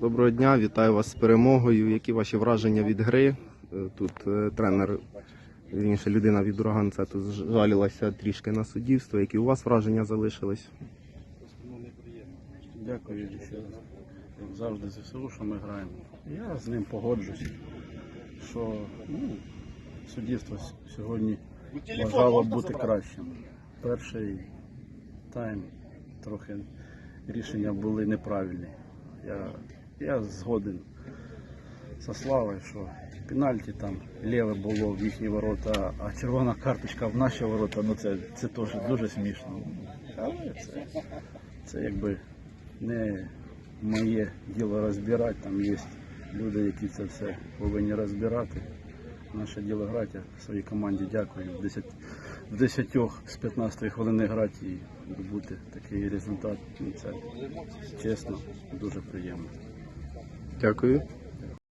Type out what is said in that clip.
Доброго дня, вітаю вас з перемогою. Які ваші враження від гри? Е, Тут е, тренер, вірніше, людина від ураганця тут жалілася трішки на суддівство. Які у вас враження залишились? Дякую раз. Як завжди ЗСУ, що ми граємо. Я з ним погоджусь, що ну, суддівство сьогодні бажало бути кращим. Перший тайм трохи рішення були неправильні. Я, я згоден со Славою, що пенальті там ліве було в їхні ворота, а червона карточка в наші ворота, ну це, це теж дуже смішно. Але це, це якби не моє діло розбирати, там є люди, які це все повинні розбирати. Наше діло грати, а своїй команді дякую. В 10, в 10 з 15 хвилини грати і добути такий результат. Ну, Це чесно, дуже приємно. Дякую.